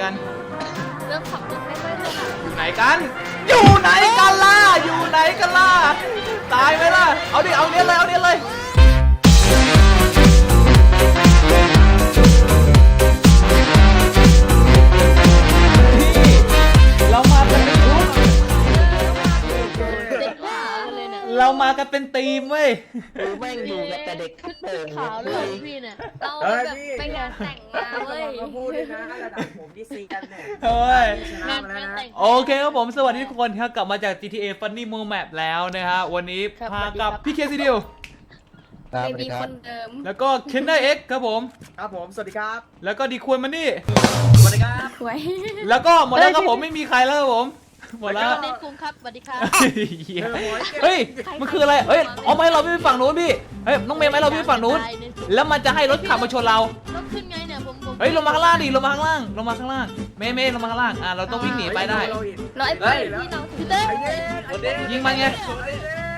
กัน เริ่มขับรถไม่ค่อยถนัดอยู่ไหนกัน อยู่ไหนกันล่ะ อยู่ไหนกันล่ะ ตายไหมล่ะ เอาดิ เอาเนี้ยเลย เอาเนี้ยเลย เลยเนี่ยเรามากันเป็นทีมเว้ย คือแม่งอยู่กับแต่เด็กชุดเติ่งขาวเลยพี่เนี่ยเราเฮ้ยแบบพี่ไปงานแต่งมาเว้ยมาพูดด้วยนะระดับผมที่ซีกันเนี่ยเฮ้ย ชนะงานมาแล้วงานนะแต่งโอเคครับผมสวัสดีทุกคนครับกลับมาจาก GTA Funny Mo Map แล้วนะฮะวันนี้ครับพาสวัสดีกับครับพี่เคซีดิวครับไม่สวัสมีดีคครับนเดิมแล้วก็เคนเนอร์เอ็กครับผม ครับผม สวัสดีครับ แล้วก็ดีควรมานี่ สวัสดีครับไว้แล้วก็หมดแล้วครับผมไม่มีใครแล้วครับผม หมดแล้วเล่นคุ้มครับสวัสดีครับ เหี้ยเฮ้ย มันคืออะไร เฮ้ยเอาไหมเราไม่ไปฝั่งนู้นพี่ เฮ้ย น้องเมย์ไหมเราไม่ไปฝั่งนู้น แล้วมันจะให้รถขับมาชนเราต้องขึ้นไงเนี่ยผมผมเฮ้ย ลงมาข้างล่างดิ ลงมาข้างล่าง ลงมาข้างล่าง เมย์เมย์ลงมาข้างล่าง อะ เราต้องวิ่งหนีไปได้เราเห็นร้อยเฮ้ปียที่เราถือเต้นไอ้เด็กไอ้เด็กยิงมันไง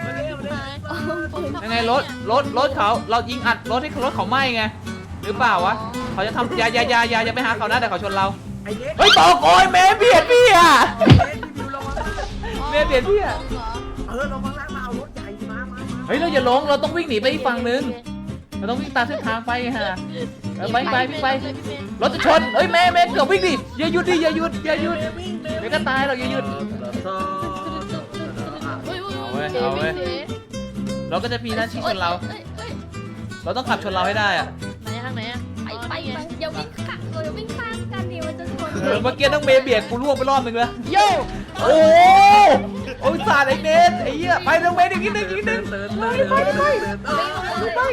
ไอ้เด็กไอ้เด็กยังไงรถรถ รถเขา เรายิงอัดรถให้รถเขาไหม้ไง หรือเปล่าวะ เขาจะทำอย่าอย่าอย่าอย่าอย่าไปหาเขานะแต่เขาชนเรา ไอ้เด็กเฮ้ยตกโอยเมย์เบียดพี่อะไอ้เด็กพี่บิวลงมา เมย์เบียดพี่อะเออลงมาล่างมาเอารถใหญ่มามามาเฮ้ยเราอย่าลงเราต้องวิ่งหนีไปอีกฝั่งนึงเราต้องวิ่งตามเส้นทางไปฮะเออไปไปวิ่งไปรถจะชนเอ้ยแม่แม่เกือบวิ่งดิอย่าหยุดดิอย่าหยุดอย่าหยุดเดี๋ยวก็ตายหรอกอย่าหยุดเอาเว้ยเอาเว้ยเราก็จะมีหน้าที่ชนเรา เราต้องขับชนเราให้ได้อะไหนทางไหนอะไปไปไปอย่าวิ่งข้างอย่าวิ่งข้างกันดิมันจะชนเออเมื่อกี้ต้องเมย์เบียดกูล่วงไปรอบหนึ่งแล้วโย่ โอ้โอ้ยสาดไอ้เนสไอ้เหี้ยไปต้องเมย์อีกนิดนึงอีกนิดนึงเดินเดินเดินเดินเดิน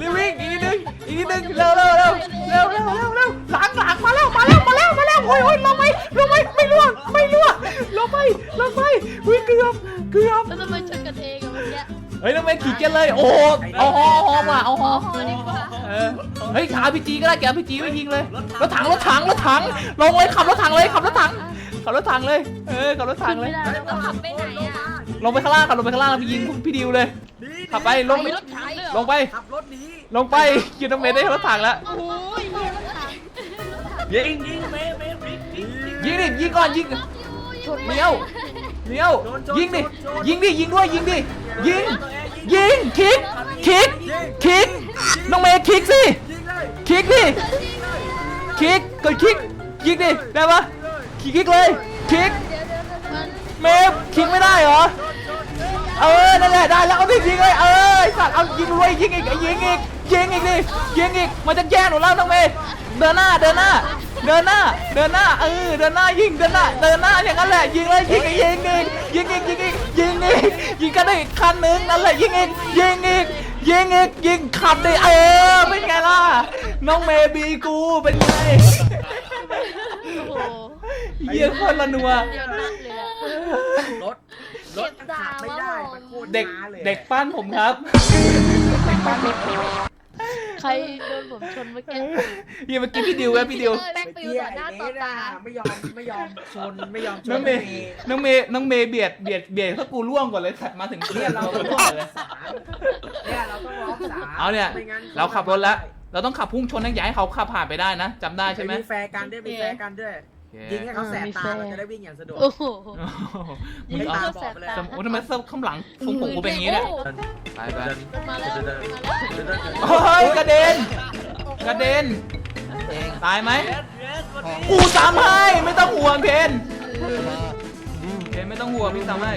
รีบวิ่งอีกนิดนึงอีกนิดนึงเร็วเร็วเร็วเร็วเร็วเร็วเร็วหลังหลังมาแล้วมาแล้วมาแล้วมาแล้วโอ้ยโอ้ยลงไปลงไปไม่ล่วงไม่ล่วงลงไปลงไปวิ่งเกือบเกือบแล้วทำไมชนกันเองอะเมื่อกี้เฮ้ยต้องเมย์ขี่เกียร์เลยโอ้โหเอาฮอฮอมาเอาฮออ๋อดีกว่า เออเฮ้ยอาพีจีก็ได้แกอาพีจีไม่ยิงเลยรถถังรถถังรถถังลงเลยขับรถถังเลยขับรถถัง ขับรถถังเลย เออขับรถถังเลยไม่ได้แล้วขับไปไหนอะลงไปข้างล่างขับลงไปข้างล่างแล้วไปยิงพี่ดิวเลยขับไปลงไป รถถังเลยเหรอลงไป ขับรถหนีลงไปกินน้ำเมย์ได้รถถังแล้ว โอ้ยรถถังยิงยิงเมย์เมย์ยิงดิยิงก่อนยิงเลี้ยวเลี้ยวยิงดิยิงดิยิงด้วยยิงดิยิงยิงคิกคิกคิกน้องเมย์คิกสิยิงเลยคิกดิคิกกดคิกยิงดิได้ปะ คิกคิกเลยคิกมันเมย์คิกไม่ได้เหรอเออนั่นแหละได้แล้วเอาดิยิงเลยเออไอ้สัตว์เอายิงรวยยิงอีกยิงอีกยิงอีกดิยิงอีกมันจะแย่งหนูแล้วน้องเมย์เดินหน้าเดินหน้าเดินหน้าเดินหน้าเออเดินหน้ายิงเดินหน้าเดินหน้าอย่างนั้นแหละยิงเลยยิงอีกยิงอีกยิงอีกยิงอีกยิงอีกยิงกันได้อีกคันหนึงนั่นแหละยิงอีกยิงอีกยิงอีกยิงขับดิเออเป็นไงล่ะน้องเมย์บีกูเป็นไง เยี่ยโคนละนัว เดี๋ยวนัดเลยอะ รถรถขับไม่ได้มันโคตรเด็กช้าเลยเด็กปั้นผมครับใครโดนผมชนเมื่อกี้เยี่ยเมื่อกี้พี่ดิวครับพี่ดิวแป้งไปอยู่ต่อหน้าต่อตาไม่ยอมไม่ยอมชนไม่ยอมชน้อนงเมย์ น้องเมย์น้องเมย์เบียดเบียดเบียดถ้ากูล่วงก่อนเลยถัดมาถึงเนี่เนี่ยยเราเราต้องล่วร้งองเลย สารเนี่ยเราต้องร้องสารเอาเนี่ย ไม่งั้นเราขับรถแล้ว เราต้องขับพุ่งชนนะอย่าให้เขาขับผ่านไปได้นะจำได้ใช่ไหม มีแฟร์กันด้วยมีแฟร์กันด้วยโอ เคยิงให้เขาแสบตาเราจะได้วิ่งอย่างสะดวก โอ้โหโอ้โหมึยิงงเอาเข้าแสบตาสมมติทำไมเสื้อข้างหลังทรงผมกูเป็นอย่างนี้เนี่ยไปไปมาแล้วมาแล้วเฮ้ยกระเด็นกระเด็นตายไหมกูซ้ำให้ไม่ต้องห่วงเคนเคนไม่ต้องห่วงพี่ซ้ำให้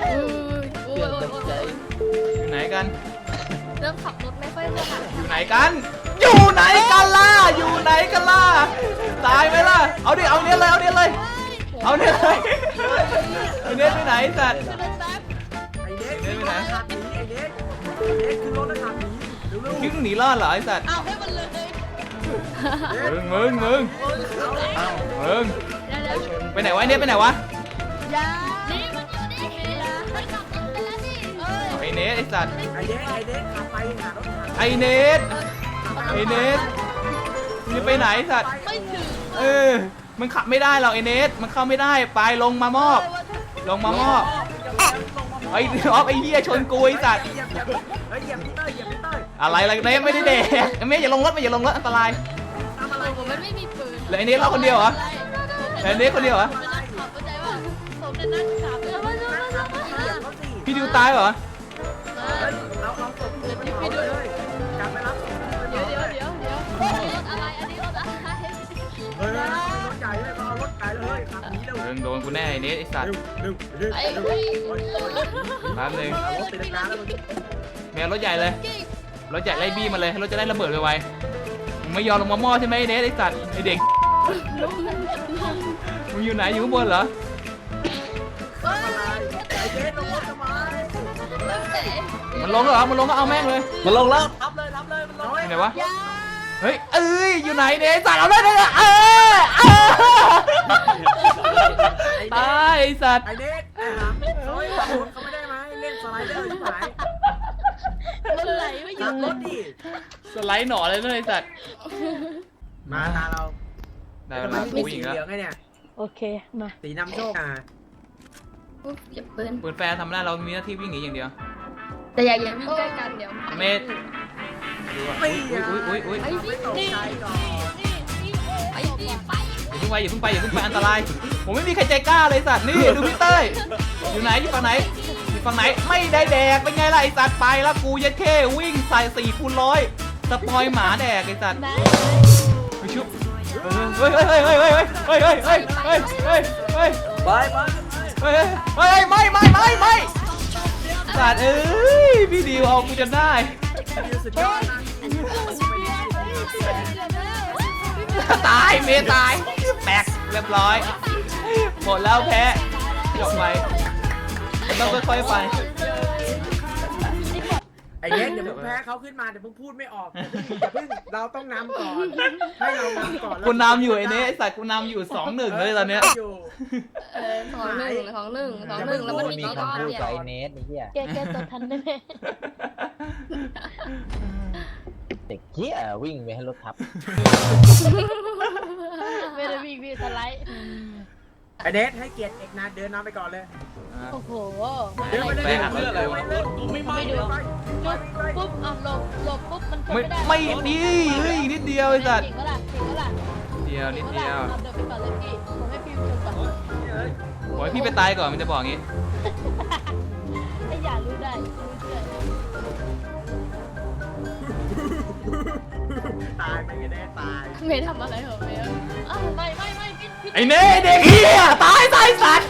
โอ้ยโอ้ยโอ้ยโอ้ยอยู่ไหนกัน เริ่มขับรถไม่ค่อยถนัดอยู่ไหนกัน อยู่ไหนกันล่ะ อยู่ไหนกันล่ะ ตายไหมล่ะ เอาดิ เอาเนี้ยเลย เอาเนี้ยเลย เอาเนี้ยเลยเอาเนี้ยไปไหนสัตว์ขึ้นรถแป๊บไอ้เด็กคือรถขับหนีไอ้เด็กไอ้เด็กคือรถขับหนีเร็วๆคิดว่าหนีรอดเหรอไอ้สัตว์ เอาให้มันเลยมึงมึงมึงมึงเดี๋ยวเดี๋ยวไปไหนวะไอ้เนี้ยไปไหนวะ ยานี่มันอยู่นี่มันขับรถไปแล้วนี่เอ้ยไอ้เนสไอ้สัตว์ไอ้เด็กไอ้เด็กขับ ไปหารถขับไอ้เนสไอ้เนสมึงจะไปไหนไอ้สัตว์ ไม่ถึงเออ มันขับไม่ได้หรอกไอ้เนสมันเข้าไม่ได้ ไปลงมามอบ ลงมามอบ ไอ้ออฟไอ้เหี้ยชนกูไอ้สัตว์เหยียบเหยียบเฮ้ยเหยียบพี่เต้ยเหยียบพี่เต้ยอะไรอะไรเนสไม่ได้เด็กไอ้เมย์อย่าลงรถไปอย่าลงรถอันตรายทำอะไรผมมันไม่มีปืนแล้วไอ้เนทเราคนเดียวเหรอแล้วไอ้เนทคนเดียวเหรอเข้าใจว่าผมจะนั่งถามแล้วว่าจะมาจะมาเสียบเขาสิพี่ดิวตายเหรอเอาเอาศพ ไปเผาเลยกลับไปรับเดี๋ยวเดี๋ยวเดี๋ยวเดี๋ยวรถอะไร อันนี้รถอะไรเฮ้ยรถใหญ่เลยเอรถใหญ่เลยขับหนีเร็วเรื่องโดนกูแน่ไอ้เนทไอ้สัตว์เร็วเร็วไอ้เร็วไอ้แป๊บนึงรถติดกางแล้วมึงแม่รถใหญ่เลยรถใหญ่ไล่บี้มาเลยให้รถจะได้ระเบิดไวๆมึงไม่ยอมลงมาหม้อใช่ไหมไอ้เนทไอ้สัตว์ไอ้เด็กมึงอยู่ไหนอยู่ข้างบนเหรออะไรไอ้เจ๊ลงรถทำไม มันลงแล้วเหรอ มันลงก็เอาแม่งเลยมันลงแล้วรับเลยรับเลยมันลงไหนวะ เฮ้ย เอ้ย อยู่ไหนเนี่ยไอ้สัตว์เอาได้เลยเออเออตายไอ้สัตว์ ไอ้เด็กไอ้หางเขาไม่เขาไม่ได้ไหมเล่นสไลเดอร์ที่ไหนมันไหลไม่หยุขัดบรถดิ สไลด์หนอเลยนะไอ้สัตว์ มาตาเราได้เวลามีกูสีอีกเหแล้วลืองไงเนี่ย โอเค มา สีนำโชคอะ ปุ๊บเก็บปืนปืนแฟร์ทำหน้าเรามีหน้าที่วิ่งหนีอย่างเดียว แต่อย่าอย่าวิ่งใกล้กันเดี๋ยวเมธ ดูอะไม่อุ้ยอุ้ยอุ้ยอุ้ยไอ้ไม่ตกใจก่อนไปดิไปอย่าเพิ่งไปอย่าเพิ่งไปอย่าเพิ่งไปอันตราย ผมไม่มีใครใจกล้าเลยสัตว์นี่ดูพี่เต้ยอยู่ไหนอยู่ฝั่งไหนอยู่ฝั่งไหนไม่ได้แดกเป็นไงล่ะไอ้สัตว์ไปแล้วกูยัดเข้วิ่งใส่สี่คูณร้อยสปอยหมาแดกไอ้สัตว์ได้ไปชุบเฮ้ยเฮ้ยเฮ้ยเฮ้ยเฮ้ยเฮ้ยเฮ้ยเฮ้ยเฮ้ยเฮ้ยเฮ้ยไปไป เฮ้ยเฮ้ยไม่ไม่ไม่ไม่สัตว์เอ้ยพี่ดิวเอากูจนได้ตายเมย์ตายแบกเรียบร้อยหมดแล้วแพ้จบไปต้องค่อยๆไป อ้เด็กเดี๋ยวมึงแพ้เขาขึ้นมาเดี๋ยวมึงพูดไม่ออกอย่าเพิ่งเราต้องนำก่อนให้เรานำก่อนกูนำอยู่ไอ้นี้ไอ้สัตว์กูนำอยู่สองหนึ่งเลยตอนเนี้ย อยู่ เออสองหนึ่งสองหนึ่งสองหนึ่งแล้วมันมีมีกี่ครอบำพูดเนี่ยกับไอ้เนสไอ้เหี้ยแกแกตัวทันได้ไหมเด็กเหี้ยวิ่งไปให้รถทับ ไม่ได้วิ่งวิ่งสไลด์ ไอ้เนสให้เกียรติเอกนะเดินนำไปก่อนเลย โอ้โหเดินไปเลยไปหาเดินไปเลยไม่ดูจุดปุ๊บอะหลบหลบปุ๊บมันไม่ไม่ได้ไม่ดีเฮ้ยนิดเดียวไอ้สัตว์เก่งก็ล่ะเก่งก็ล่ะเดียวนิดเดียวเดินไปก่อนเลยพี่ผมให้พี่ชมก่อนโอ้ยพี่ไปตายก่อนมันจะบอกงี้ถ้าอยากรู้ได้รู้เชื่อตายไปกันแน่ตายเมย์ทำอะไรเหรอเมย์อ้าวไม่ ไม่ไม่พี่พี่ไอ้เน่เด็กเฮียตายตายสัตว์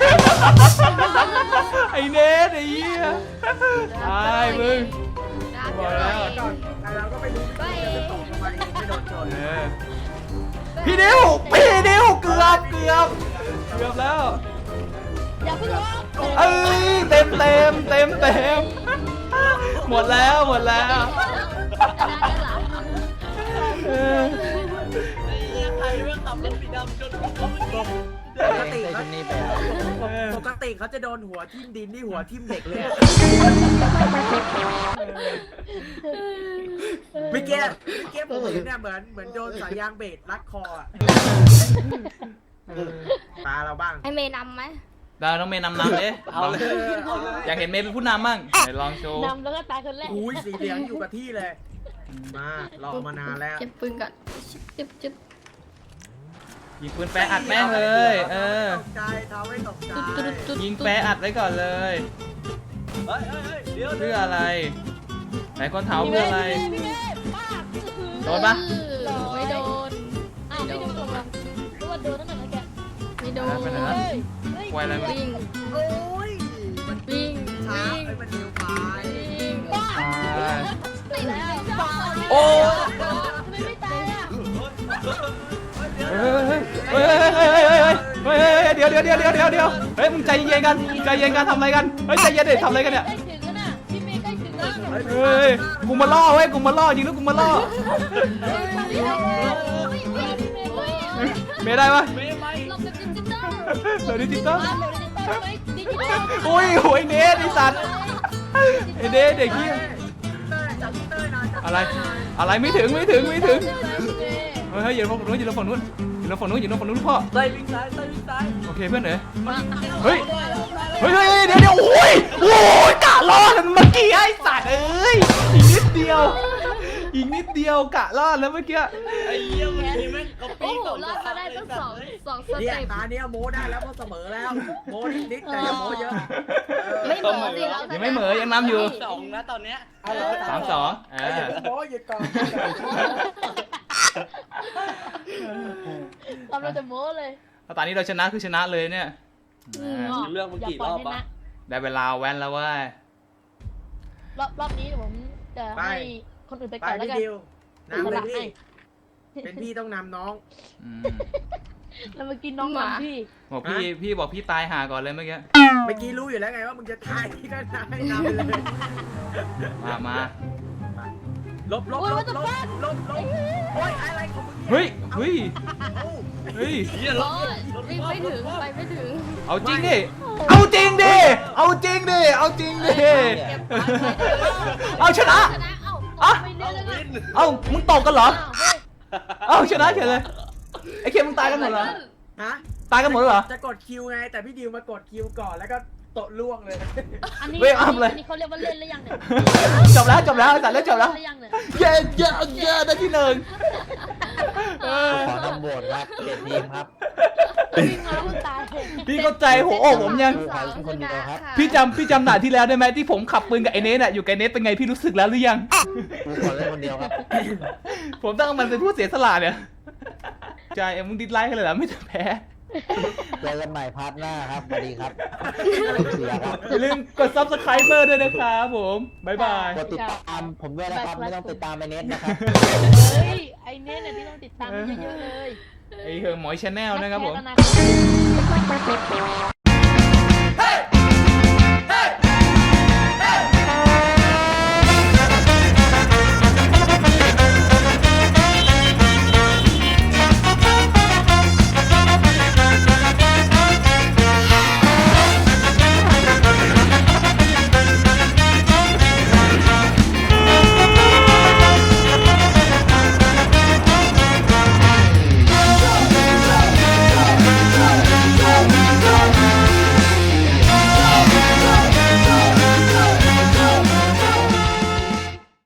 ไอ้เน่ไอ้เฮียตายมึงบอกแล้วก่อนไอ้เราก็ไม่รู้ว่าจะตกลงมาเองไม่โดนชนเออพี่ดิวพี่ดิวเกือบเกือบเกือบแล้ว อย่าเพิ่งร้องเอ้ยเต็มเต็มเต็มเต็มหมดแล้วหมดแล้วเออปกติใส่เขาชุดนี้ไปแล้วปกติเขาจะโดนหัวทิ่มดินนี่หัวทิ่มเด็กเลยอะเมื่อกี้เมื่อกี้ผมเห็นเนี่ยเหมือนเหมือนโดนสายยางเบรกรัดคออะตาเราบ้างให้เมย์นำไหมดาวน้องเมย์นำนำเลยเอาเลยเอาเลย อยากเห็นเมย์เป็นผู้นำบ้างไหนลองโชว์นำแล้วก็ตายคนแรกอุ้ยสีเหลืองอยู่กับที่เลย มารอมานานแล้ว เก็บปืนก่อนจึ๊บจึ๊บ ยิงปืนแฟร์อัดแม่งเลย เออ ตกใจทำให้ตกใจยิงแฟร์อัดไว้ก่อนเลยเฮ้ยเฮ้ยเฮ้ยเดี๋ยวเพื่ออะไรไหนคนเท้าเพื่ออะไร พี่เมย์ป้าโดนปะไม่โดนอ้าวไม่โดนลงมาเพราะว่าโดนนั่นแหละแกไม่โดนไปไหนเฮ้ยเฮ้ยควายอะไรมึงวิ่งโอ้ยมันวิ่งช้าวิ่งเอ้ยมันเร็วไปวิ่งป้าอ่าไม่แล้วป้าโอ้ ทำไมไม่ตายอะเฮ้ย เฮ้ยเฮ้ยเฮ้ยเฮ้เฮ้เดี๋ยวเดี๋ยวเดี๋ยวเดี๋ยวเดี๋ยวเดี๋ยวเฮ้ยมึงใจเย็นกันใจเย็นกันทำอะไรกันเฮ้ยใจเย็นเดิทำอะไรกันเนี่ยใกล้ถึงแล้วน่ะพี่เมย์ใกล้ถึงแล้วเฮ้ยกูมาล่อเว้ยกูมาล่อจริงแล้วกูมาล่อเมย์เมย์ได้ปะลงเป็ดิจิตอลเดี๋ยวดิจิตอลดิจิตอลอุ้ยโอ้ยเนสไอสัตว์ไอเนสเด็กเด็กขี้อะไร อะไรไม่ถึงไม่ถึงไม่ถึงพี่เมย์เฮ้ยเฮ้ยอย่าลงฝั่งนู้นอย่าลงฝั่งนู้นอย่าลงฝั่งนู้นอย่าลงฝั่งนู้นพ่อเต้ยวิ่งซ้ายเต้ยวิ่งซ้ายโอเคเพื่อนเอ๋ยเฮ้ยเฮ้ยเฮ้ยเดี๋ยวเดี๋ยวโอ้ยโอ้ยกะรอดมันเมื่อกี้ไอ้สัตว์เอ้ยอีกนิดเดียวออีกนิดเดียวกะรอดแล้วเมื่อกี้ไอ้เหี้ยมันนี่แม่งเขาโอ้ปีโหก่อนรอดมาได้ตั้งสองสองสเนี่ยเต็ปตาเนี้ยโมได้แล้วเพราะเสมอแล้ว โมนิดๆแต่อย่าโมเยอะเออไม่เหมือนสิเรายังไม่เหมอยังนำอยู่ สองนะตอนเนี้ย เอาเหรอสามสองเอเอาอย่าอเพิ่งโมหยุดก่อนตอนเราจะโม้เลยถ้าตอนนี้เราชนะคือชนะเลยเนี่ยอืมอ่าเรื่องมึงกี่รอบปะ ได้เวลาแว้นแล้วเว้ยรอบรอบนี้เดี๋ยวผมจะให้คนอื่นไปไปก่อนแล้วพี่กันดิวสนำเลยละพี่ให้เป็นพี่ต้องนำน้องอืมแล้วเมื่อกี้น้องหมาพี่ บอกพี่ พี่บอกพี่ตายหาก่อนเลยเมื่อกี้ เมื่อกี้รู้อยู่แล้วไงว่ามึงจะทายพี่ก็ทายนำไปเลย มามา ลบลบลบลบลบลบโอ้ยอะไรของมึงนี่เฮ้ย เฮ้ยเอ้าเฮ้ยเหี้ยรโอ้ถยวิ่งไม่ถึง ไปไม่ถึงเอาจริงดิ เอาจริงดิ เอาจริงดิ เอาจริงดิ เอาชนะ ชนะ เอ้าอะไม่เลือกเลยวินเอามึงตกกันเหรอ อ้าวเฮ้ยเอาชนะเฉยเลย ไอ้เคมึงตายกันหมดเหรอ ฮะตายกันหมดเหรอ จะกดคิวไง แต่พี่ดิวมากดคิวก่อนแล้วก็ โตะล่วงเลย อันนี้เว้ยอัพเลย อันนี้เขาเรียกว่าเล่นหรือยังเนี่ยจบแล้วจบแล้วไอ้สัตว์เล่นจบแล้วเล่นหรือยังเนี่ยเย้เย้เย้ได้ที่หนึ่งเออขอนำโหวตครับเปลี่ยนทีมครับ วิ่งมาแล้วมันตายพี่เข้าใจหัวอกผมยังใครเป็นคนเดียวครับ พี่จำพี่จำหนาที่แล้วได้ไหมที่ผมขับปืนกับไอ้เนสอะอยู่กับไอ้เนสเป็นไงพี่รู้สึกแล้วหรือยัง กูขอเล่นคนเดียวครับ ผมต้องเอามันเป็นผู้เสียสละเนี่ย ใจเอ็มมึงดิสไลค์กันเลยเหรอไม่จะแพ้ เจอกันใหม่พาร์ทหน้าครับสวัสดีครับเสียครับ อย่าลืมกด subscribe ด้วยนะครับผม บ๊ายบาย กดติดตามผมด้วยนะครับ ไม่ต้องติดตามไอเน็ตนะครับ เฮ้ย ไอเน่เนี่ยที่ต้องติดตามเยอะๆเลยไอ้เฮอหมอยชาแนลนะครับผมแอนาคต